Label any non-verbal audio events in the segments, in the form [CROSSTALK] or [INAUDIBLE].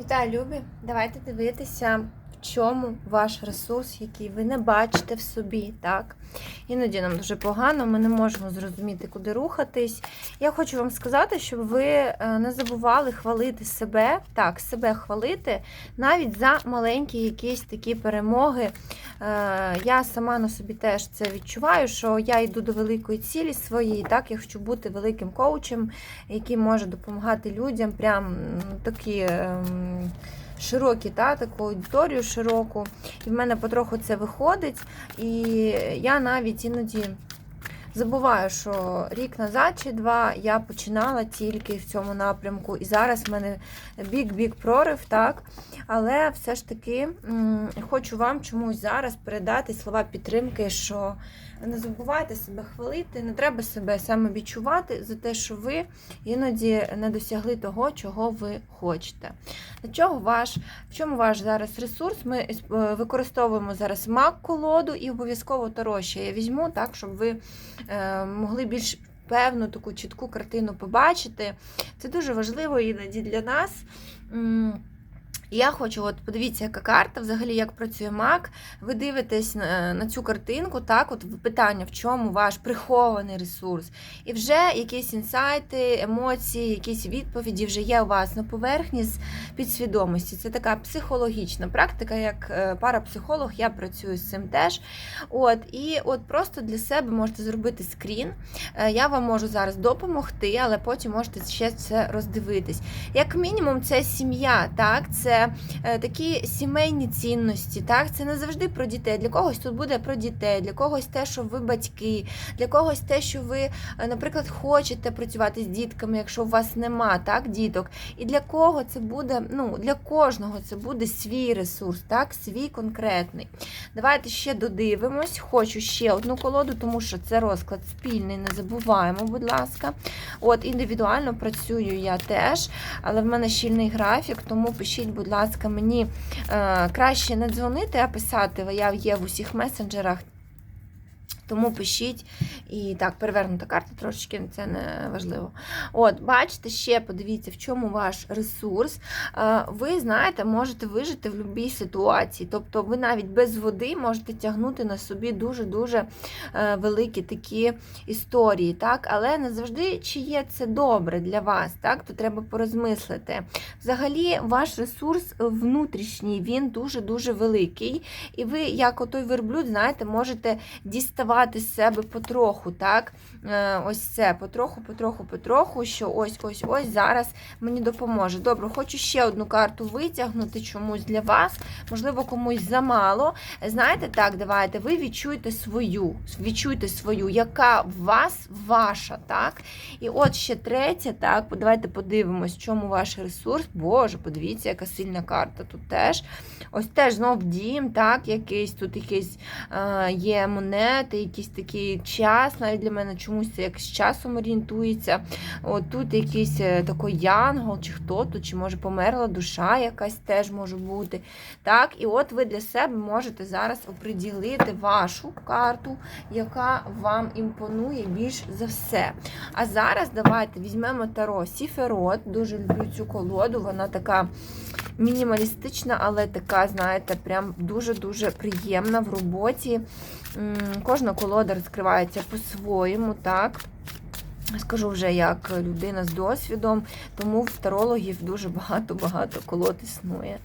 Вітаю, любі! Давайте дивитися, чому ваш ресурс, який ви не бачите в собі. так? Іноді нам дуже погано, ми не можемо зрозуміти, куди рухатись. Я хочу вам сказати, щоб ви е, не забували хвалити себе, так, себе хвалити навіть за маленькі якісь такі перемоги. Е, Я сама на собі теж це відчуваю, що я йду до великої цілі своєї. Так, я хочу бути великим коучем, який може допомагати людям. Прям такі. Широкі, та, таку аудиторію широку, і в мене потроху це виходить. І я навіть іноді забуваю, що рік назад чи два я починала тільки в цьому напрямку, і зараз в мене бік-бік прорив, так. Але все ж таки хочу вам чомусь зараз передати слова підтримки, що не забувайте себе хвалити, не треба себе саме відчувати за те, що ви іноді не досягли того, чого ви хочете. Для чого ваш, в чому ваш зараз ресурс? Ми е, використовуємо зараз мак колоду і обов'язково таро ще я візьму, так, щоб ви могли більш певну таку чітку картину побачити. Це дуже важливо іноді для нас. Я хочу, от подивіться, яка карта, взагалі, як працює мак. Ви дивитесь на, на цю картинку, так, от питання, в чому ваш прихований ресурс. І вже якісь інсайти, емоції, якісь відповіді вже є у вас на поверхні з підсвідомості. Це така психологічна практика, як е, парапсихолог, я працюю з цим теж. От, І от просто для себе можете зробити скрін. Е, Я вам можу зараз допомогти, але потім можете ще це роздивитись. Як мінімум, це сім'я, так, це е, такі сімейні цінності, так, це не завжди про дітей. Для когось тут буде про дітей, для когось те, що ви батьки, для когось те, що ви, е, наприклад, хочете працювати з дітками, якщо у вас нема так, діток. І для кого це буде, ну, для кожного це буде свій ресурс, так, свій конкретний. Давайте ще додивимось. Хочу ще одну колоду, тому що це розклад спільний, не забуваємо, будь ласка. От, індивідуально працюю я теж, але в мене щільний графік, тому пишіть, будь ласка, мені е, краще не дзвонити, а писати. Я є в усіх месенджерах. Тому пишіть. І так, перевернута карта трошечки, це не важливо. От, бачите, ще подивіться, в чому ваш ресурс. Е, Ви знаєте, можете вижити в будь-якій ситуації. Тобто ви навіть без води можете тягнути на собі дуже-дуже е, великі такі історії. так? Але не завжди, чи є це добре для вас, так? то треба порозмислити. Взагалі, ваш ресурс внутрішній, він дуже-дуже великий. І ви, як отой верблюд, знаєте, можете діставати з себе потроху, так? Е, Ось це потроху, потроху, потроху, що ось ось ось зараз мені допоможе. Добре, хочу ще одну карту витягнути чомусь для вас, можливо, комусь замало. Знаєте, так, давайте, ви відчуєте свою, відчуйте свою, яка в вас ваша, так? І от ще третя, так, давайте подивимось, чому ваш ресурс. Боже, подивіться, яка сильна карта тут теж. Ось теж знов дім, так, якийсь тут якийсь е, є монети, якийсь такий час, навіть для мене чомусь як з часом орієнтується. От тут якийсь е, такий янгол, чи хто тут, чи може померла душа якась теж може бути. Так, І от ви для себе можете зараз оприділити вашу карту, яка вам імпонує більш за все. А зараз давайте візьмемо таро Сіферот. Дуже люблю цю колоду, вона така мінімалістична, але така, знаєте, прям дуже-дуже приємна в роботі. Кожна колода розкривається по-своєму, так. Скажу вже як людина з досвідом, тому в тарологів дуже багато-багато колод існує.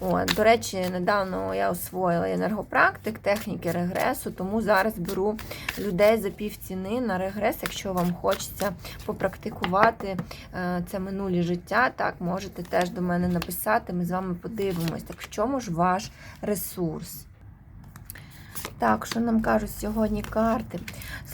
От, До речі, недавно я освоїла енергопрактик, техніки регресу, тому зараз беру людей за півціни на регрес, якщо вам хочеться попрактикувати е, це минулі життя, так можете теж до мене написати, ми з вами подивимось. Так в чому ж ваш ресурс? Так, що нам кажуть сьогодні карти?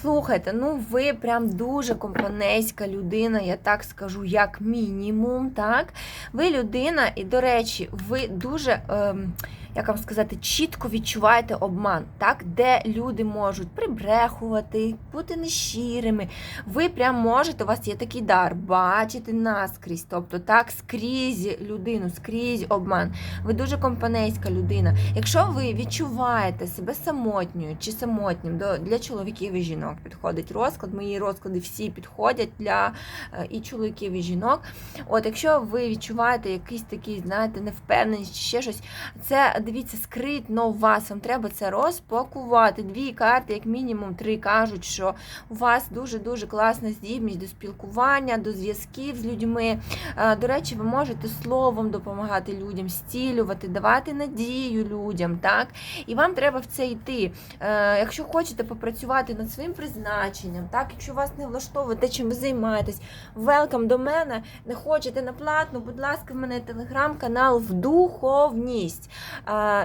Слухайте, ну ви прям дуже компанейська людина, я так скажу, як мінімум. так? Ви людина, і, до речі, ви дуже. Ем, як вам сказати, чітко відчуваєте обман, так, де люди можуть прибрехувати, бути нещирими. Ви прям можете, у вас є такий дар, бачити наскрізь, тобто так, скрізь людину, скрізь обман. Ви дуже компанейська людина. Якщо ви відчуваєте себе самотньою чи самотнім, для чоловіків і жінок підходить розклад. Мої розклади всі підходять для е, і чоловіків, і жінок. От, якщо ви відчуваєте якийсь такий, знаєте, невпевненість чи ще щось, це дивіться, скритно у вас. Вам треба це розпакувати. Дві карти, як мінімум, три кажуть, що у вас дуже-дуже класна здібність до спілкування, до зв'язків з людьми. Е, До речі, ви можете словом допомагати людям, стілювати, давати надію людям. так? І вам треба в це йти. Е, Якщо хочете попрацювати над своїм призначенням, так, якщо вас не влаштовує те, чим ви займаєтесь, велкам до мене, не хочете на платну, будь ласка, в мене телеграм-канал в духовність.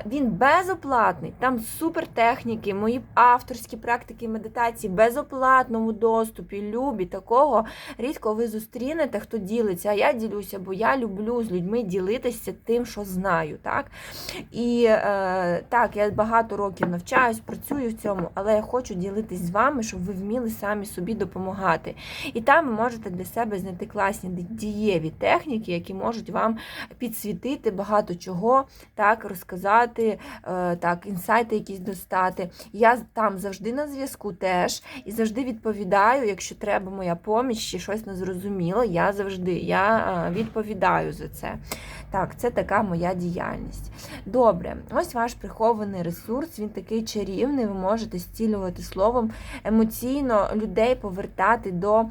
Він безоплатний, там супер техніки, мої авторські практики медитації в безоплатному доступі. Любі такого рідко ви зустрінете, хто ділиться. А я ділюся, бо я люблю з людьми ділитися тим, що знаю. Так? І е, так, я багато років навчаюсь, працюю в цьому, але я хочу ділитись з вами, щоб ви вміли самі собі допомагати. І там ви можете для себе знайти класні дієві техніки, які можуть вам підсвітити багато чого, так, розказати, е, так, інсайти якісь достати. Я там завжди на зв'язку теж і завжди відповідаю, якщо треба моя поміч чи щось незрозуміло, я завжди я е, відповідаю за це. Так, це така моя діяльність. Добре, ось ваш прихований ресурс, він такий чарівний, ви можете зцілювати словом, емоційно людей повертати до,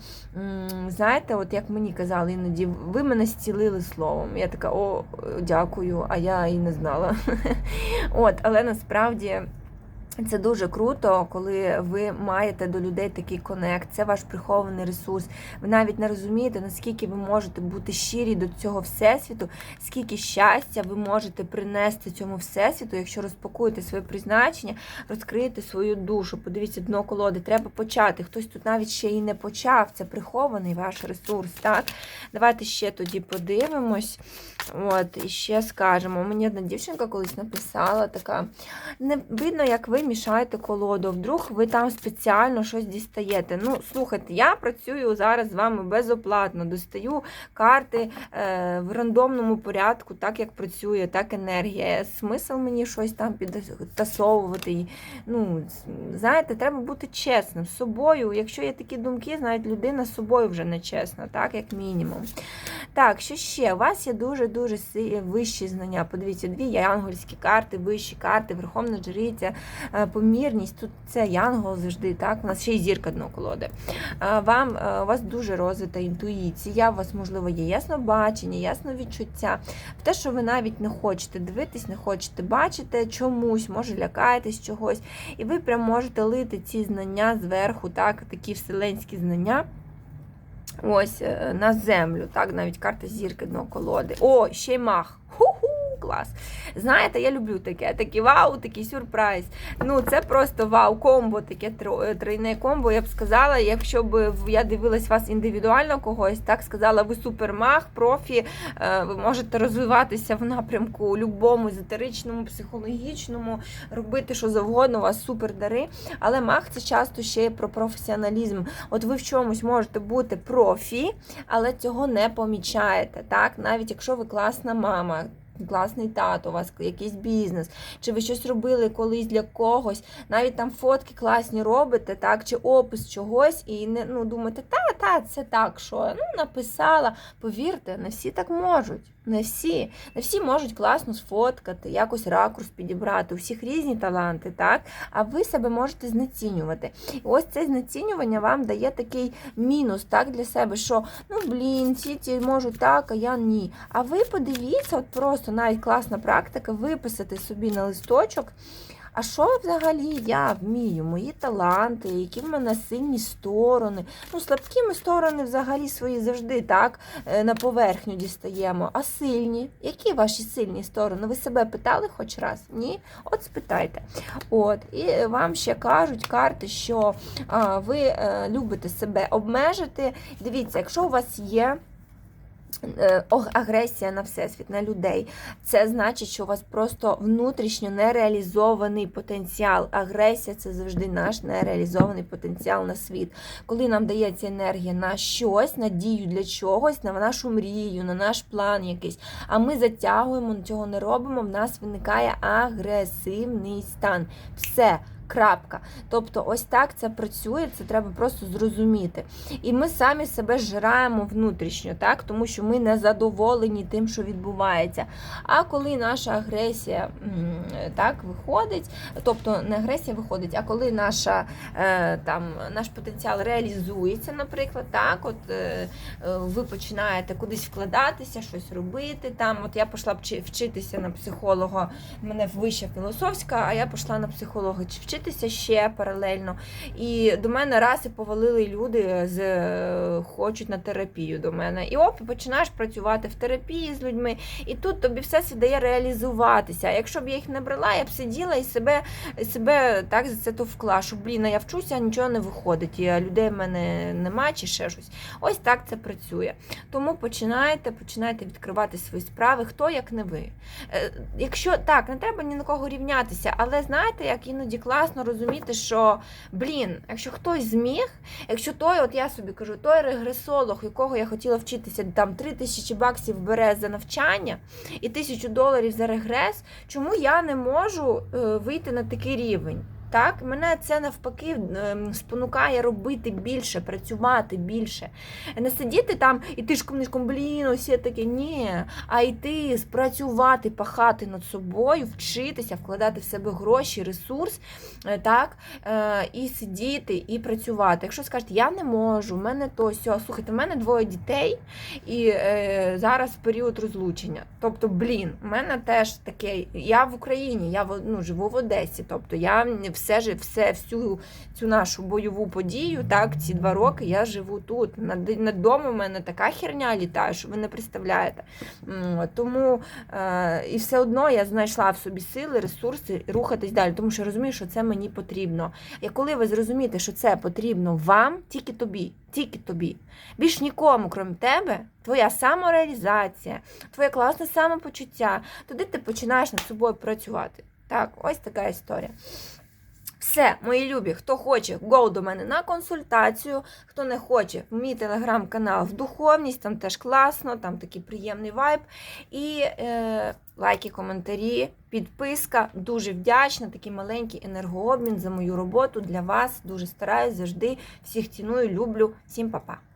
знаєте, от як мені казали іноді, ви мене зцілили словом. Я така, о, дякую, а я і не знала. [LAUGHS] От, але насправді. Це дуже круто, коли ви маєте до людей такий конект, це ваш прихований ресурс. Ви навіть не розумієте, наскільки ви можете бути щирі до цього всесвіту, скільки щастя ви можете принести цьому всесвіту, якщо розпакуєте своє призначення, розкриєте свою душу. Подивіться дно колоди, треба почати. Хтось тут навіть ще і не почав. Це прихований ваш ресурс. Так, давайте ще тоді подивимось. От, і ще скажемо. Мені одна дівчинка колись написала така: не видно, як ви мішаєте колоду. Вдруг ви там спеціально щось дістаєте. Ну, слухайте, я працюю зараз з вами безоплатно, достаю карти е, в рандомному порядку, так як працює, так енергія. Смисл мені щось там підтасовувати. Ну, знаєте, треба бути чесним з собою. Якщо є такі думки, знаєте, людина з собою вже не чесна, так, як мінімум. Так, що ще? У вас є дуже-дуже вищі знання. Подивіться, дві янгольські карти, вищі карти, Верховна Джериця, помірність. Тут це янгол завжди, так? У нас ще й зірка дно колоди. Вам, у вас дуже розвита інтуїція, у вас, можливо, є яснобачення, ясновідчуття. В те, що ви навіть не хочете дивитись, не хочете бачити чомусь, може лякаєтесь чогось. І ви прям можете лити ці знання зверху, так, такі вселенські знання. Ось е, на землю, так, навіть карта зірки дно колоди. О, ще й мах. Ху-ху, клас. Знаєте, я люблю таке. Такий вау, такий сюрприз. Ну, це просто вау-комбо, таке тройне комбо. Я б сказала, якщо б я дивилась вас індивідуально когось, так сказала, ви супермах, профі, е, ви можете розвиватися в напрямку любому езотеричному, психологічному, робити що завгодно, у вас супердари. Але мах це часто ще про професіоналізм. От ви в чомусь можете бути профі, але цього не помічаєте. так? Навіть якщо ви класна мама класний тато, у вас якийсь бізнес, чи ви щось робили колись для когось, навіть там фотки класні робите, так, чи опис чогось, і не ну, думаєте, та, та, це так, що ну, написала. Повірте, не всі так можуть. Не всі. Не всі можуть класно сфоткати, якось ракурс підібрати. У всіх різні таланти, так? А ви себе можете знецінювати. І ось це знецінювання вам дає такий мінус так, для себе, що ну блін, ці ці можуть так, а я ні. А ви подивіться, от просто навіть класна практика, виписати собі на листочок. А що взагалі я вмію? Мої таланти, які в мене сильні сторони. Ну, слабкі сторони взагалі свої завжди так е, на поверхню дістаємо. А сильні? Які ваші сильні сторони? Ви себе питали хоч раз? Ні? От спитайте. От, І вам ще кажуть карти, що а, ви е, любите себе обмежити. Дивіться, якщо у вас є агресія на всесвіт, на людей. Це значить, що у вас просто внутрішньо нереалізований потенціал. Агресія це завжди наш нереалізований потенціал на світ. Коли нам дається енергія на щось, на дію для чогось, на нашу мрію, на наш план якийсь, а ми затягуємо, цього не робимо, в нас виникає агресивний стан. Все. Крапка. Тобто, ось так це працює, це треба просто зрозуміти. І ми самі себе зжираємо внутрішньо, так? тому що ми не задоволені тим, що відбувається. А коли наша агресія так, виходить, тобто не агресія виходить, а коли наша, е, там, наш потенціал реалізується, наприклад, так, от е, ви починаєте кудись вкладатися, щось робити. Там, от я пішла вчитися на психолога, в мене вища філософська, а я пішла на психолога чи вчитися ще паралельно. І до мене раз і повалили люди з е, хочуть на терапію до мене. І оп, починаєш працювати в терапії з людьми, і тут тобі все дає реалізуватися. А якщо б я їх не брала, я б сиділа і себе, себе так за це товкла, що блін, я вчуся, а нічого не виходить, і людей в мене нема чи ще щось. Ось так це працює. Тому починайте, починайте відкривати свої справи, хто як не ви. Е, Якщо так, не треба ні на кого рівнятися, але знаєте, як іноді класно розуміти, що блін, якщо хтось зміг, якщо той, от я собі кажу, той регресолог, якого я хотіла вчитися, там 3 тисячі баксів бере за навчання і тисячу доларів за регрес, чому я не можу е, вийти на такий рівень? Так, мене це навпаки ем, спонукає робити більше, працювати більше. Не сидіти там і тишком нишком, блін, ось таке. Ні, а йти, спрацювати, пахати над собою, вчитися, вкладати в себе гроші, ресурс, е, так, е, і сидіти, і працювати. Якщо скажете, я не можу, в мене то сьо, слухайте, в мене двоє дітей, і е, зараз період розлучення. Тобто, блін, в мене теж таке. Я в Україні, я ну, живу в Одесі. Тобто я все ж все, всю цю нашу бойову подію, так, ці два роки я живу тут. Над, над домом в мене така херня літає, що ви не представляєте. Тому е, і все одно я знайшла в собі сили, ресурси рухатись далі, тому що я розумію, що це мені потрібно. І коли ви зрозумієте, що це потрібно вам, тільки тобі, тільки тобі, більш нікому, крім тебе, твоя самореалізація, твоє класне самопочуття, тоді ти починаєш над собою працювати. Так, ось така історія. Все, мої любі, хто хоче, го до мене на консультацію. Хто не хоче, мій телеграм-канал в духовність, там теж класно, там такий приємний вайб. І е, лайки, коментарі, підписка. Дуже вдячна. Такий маленький енергообмін за мою роботу для вас. Дуже стараюсь завжди. Всіх ціную, люблю. Всім па-па.